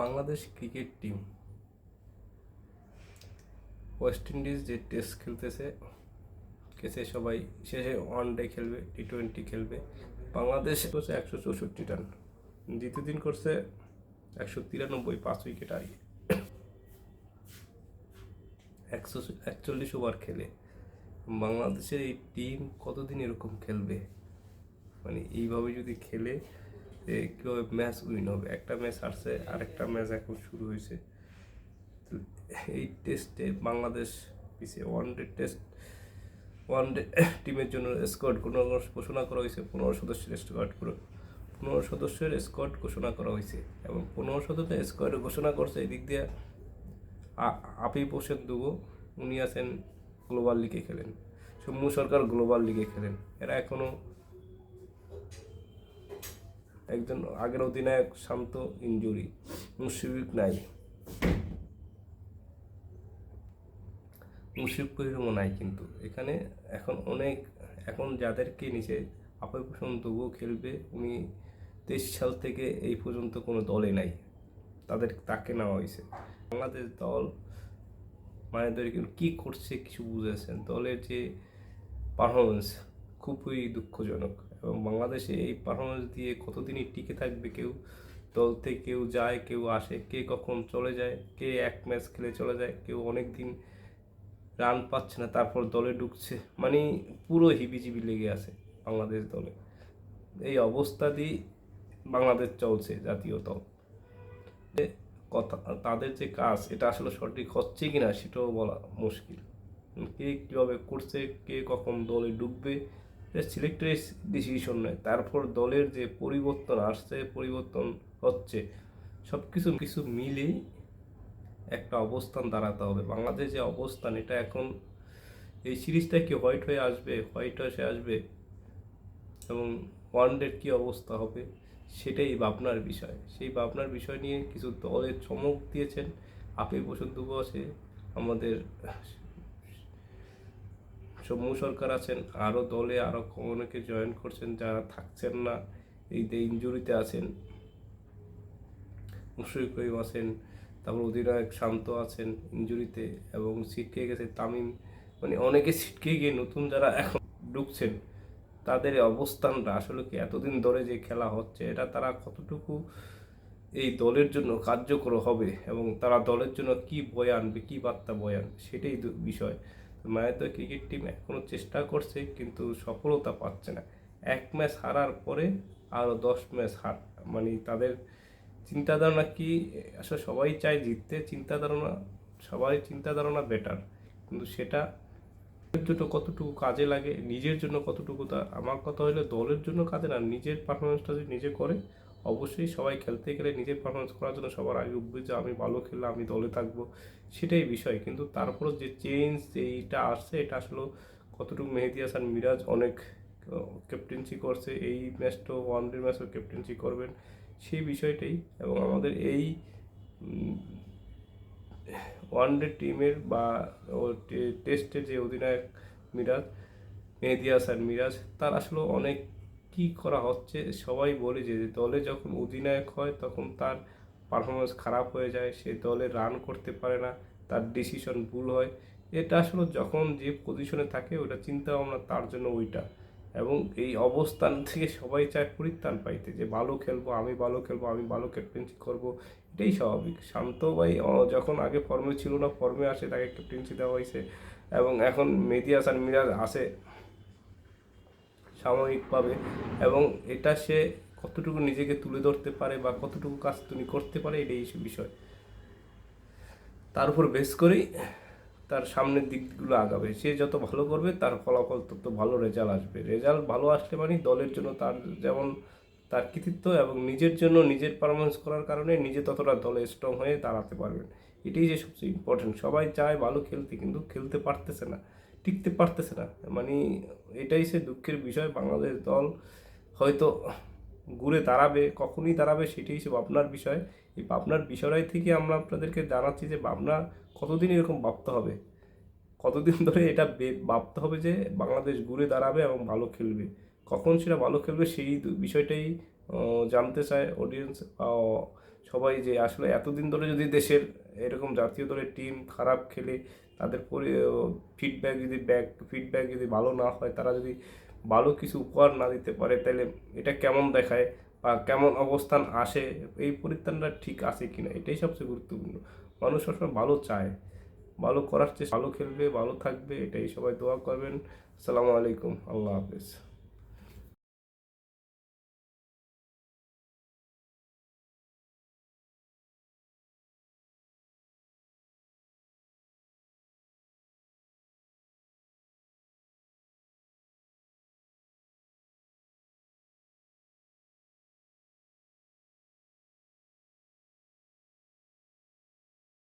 Bangladesh cricket team. West Indies যে test খেলতেছে কেসে সবাই, শেষে ওয়ান ডে খেলবে টি টোয়েন্টি খেলবে। বাংলাদেশ করছে একশো চৌষট্টি রান। দ্বিতীয় দিন করছে একশো তিরানব্বই পাঁচ উইকেট হারিয়ে একশো একচল্লিশ ওভার খেলে। বাংলাদেশের এই টিম কতদিন এরকম খেলবে? মানে এইভাবে যদি খেলে এ কীভাবে ম্যাচ উইন হবে। একটা ম্যাচ হারছে, আরেকটা ম্যাচ এখন শুরু হয়েছে। এই টেস্টে বাংলাদেশ পিছিয়ে one day test one day টিমের জন্য স্কোয়াড কোনো ঘোষণা করা হয়েছে? পনেরো সদস্যের স্কোয়াড করে। পনেরো সদস্যের স্কোয়াড ঘোষণা করা হয়েছে এবং পনেরো সদস্যের স্কোয়াড ঘোষণা করছে এদিক দিয়ে আ- আপিব হোসেন দুবো, উনি আছেন গ্লোবাল লিগে খেলেন। সৌম্য সরকার গ্লোবাল লিগে খেলেন। এরা এখনও একজন আগের অধিনায়ক শান্ত ইঞ্জুরি মুশফিক নাই মুশফিক করিরও নাই কিন্তু। এখানে এখন অনেক, এখন যাদেরকে নিচে আপাই পোষণ তবুও খেলবে, উনি তেইশ সাল থেকে এই পর্যন্ত কোনো দলে নাই। তাদের, তাকে নেওয়া হয়েছে। বাংলাদেশ দল মানে কিন্তু কী করছে কিছু বুঝেছেন দলের যে পারফরমেন্স খুবই দুঃখজনক। এবং বাংলাদেশে এই পারফরমেন্স দিয়ে কতদিনই টিকে থাকবে কেউ দল থেকে কেউ যায়, কেউ আসে, কে কখন চলে যায়, কে এক ম্যাচ খেলে চলে যায়, কেউ অনেক দিন রান পাচ্ছে না, তারপর দলে ঢুকছে। মানে পুরো হিবিজিবি লেগে আছে বাংলাদেশ দলে। এই অবস্থা দিয়ে বাংলাদেশ চলছে জাতীয় দল। কথা, তাদের যে কাজ, এটা আসলে সঠিক হচ্ছে কিনা সেটাও বলা মুশকিল। কে কীভাবে করছে, কে কখন দলে ঢুকবে সিলেক্টেড ডিসিশন নেয়। তারপর দলের যে পরিবর্তন আসছে, পরিবর্তন হচ্ছে সব কিছু কিছু মিলেই একটা অবস্থান দাঁড়াতে হবে। বাংলাদেশ যে অবস্থান, এটা এখন এই সিরিজটা কি হোয়াইট হয়ে আসবে, হোয়াইট হয়ে আসবে, এবং ওয়ানডের কী অবস্থা হবে, সেটাই ভাবনার বিষয়। সেই ভাবনার বিষয় নিয়ে কিছু দলের চমক দিয়েছেন। আপে বসন্ত আছে আমাদের সৌম্য সরকার আছেন আরও দলে আরও অনেকে জয়েন করছেন, যারা থাকছেন না, এই ইঞ্জুরিতে আছেন, মুশফিক করিম আছেন, তারপর অধিনায়ক শান্ত আছেন ইঞ্জুরিতে এবং ছিটকে গেছে তামিম মানে অনেকে ছিটকে গিয়ে নতুন যারা এখন ঢুকছেন, তাদের অবস্থানটা আসলে কি এতদিন ধরে যে খেলা হচ্ছে, এটা তারা কতটুকু এই দলের জন্য কার্যকর হবে এবং তারা দলের জন্য কি বয়ে আনবে, কী বার্তা বয়ে আনবে, সেটাই বিষয়। মায়াতো ক্রিকেট টিম এখনও চেষ্টা করছে, কিন্তু সফলতা পাচ্ছে না। এক ম্যাচ হারার পরে আরও দশ ম্যাচ হার মানে তাদের চিন্তা ধারণা কি? আসলে সবাই চায় জিততে চিন্তা ধারণা সবাই চিন্তা ধারণা বেটার কিন্তু সেটা জন্য কতটুকু কাজে লাগে, নিজের জন্য কতটুকু তা, আমার কথা হলো দলের জন্য কাজে না, নিজের পারফরমেন্সটা যদি নিজে করে অবশ্যই সবাই খেলতে গেলে নিজের পারফরমেন্স করার জন্য সবার আগে উঠবে যে আমি ভালো খেললে আমি দলে থাকব, সেটাই বিষয়। কিন্তু তারপরও যে চেঞ্জ এইটা আসছে, এটা আসলে কতটুকু মেহেদি হাসান মিরাজ অনেক ক্যাপ্টেন্সি করছে, এই ম্যাচটাও ওয়ান ডে ম্যাচও ক্যাপ্টেন্সি করবেন, সেই বিষয়টাই। এবং আমাদের এই ওয়ান ডে টিমের বা টেস্টের যে অধিনায়ক মিরাজ, মেহেদি হাসান মিরাজ, তার আসলে অনেক কি করা হচ্ছে? সবাই বলে যে দলে যখন অধিনায়ক হয়, তখন তার পারফরমেন্স খারাপ হয়ে যায়, সে দলে রান করতে পারে না, তার ডিসিশন ভুল হয়। এটা আসলে যখন যে পজিশনে থাকে, ওটা চিন্তা ভাবনা তার জন্য ওইটা। এবং এই অবস্থান থেকে সবাই চায় পরিত্রাণ পাইতে, যে ভালো খেলব, আমি ভালো খেলব, আমি ভালো ক্যাপ্টেন্সি করব। এটাই স্বাভাবিক। শান্ত ভাই যখন আগে ফর্মে ছিল না ফর্মে আসে তাকে ক্যাপ্টেন্সি দেওয়া হয়েছে। এবং এখন মেহেদি হাসান মিরাজ আসে সাময়িকভাবে এবং এটা সে কতটুকু নিজেকে তুলে ধরতে পারে বা কতটুকু কাজ তুমি করতে পারে এটাই বিষয়। তার উপর বেস করেই তার সামনের দিকগুলো আগাবে। সে যত ভালো করবে তার ফলাফল তত ভালো রেজাল্ট আসবে। রেজাল্ট ভালো আসলে মানে দলের জন্য তার যেমন তার কৃতিত্ব এবং নিজের জন্য নিজের পারফরমেন্স করার কারণে নিজে ততটা দলে স্ট্রং হয়ে দাঁড়াতে পারবেন। এটাই যে সবচেয়ে ইম্পর্টেন্ট সবাই চায় ভালো খেলতে কিন্তু খেলতে পারতেছে না। টিকতে পারতেছে না। মানে এটাই সে দুঃখের বিষয়। বাংলাদেশ দল হয়তো ঘুরে দাঁড়াবে, কখনই দাঁড়াবে সেটাই সে ভাবনার বিষয়। এই ভাবনার বিষয়টাই থেকে আমরা আপনাদেরকে জানাচ্ছি যে ভাবনা কতদিন এরকম ভাবতে হবে? কতদিন ধরে এটা ভাবতে হবে যে বাংলাদেশ ঘুরে দাঁড়াবে এবং ভালো খেলবে। কখন সেটা ভালো খেলবে সেই বিষয়টাই জানতে চায় অডিয়েন্স সবাই যে আসলে এতদিন ধরে যদি দেশের এরকম জাতীয় দলের টিম খারাপ খেলে তাদের পরে ফিডব্যাক যদি ব্যাক ফিডব্যাক যদি ভালো না হয়, তারা যদি ভালো কিছু উপহার না দিতে পারে, তাহলে এটা কেমন দেখায় বা কেমন অবস্থান আসে, এই পরিত্রাণটা ঠিক আছে কিনা, এটাই সবচেয়ে গুরুত্বপূর্ণ। মানুষ সবসময় ভালো চায়, ভালো করার চেয়ে ভালো খেলবে, ভালো থাকবে, এটাই সবাই দোয়া করবেন। আসসালামু আলাইকুম, আল্লাহ হাফেজ।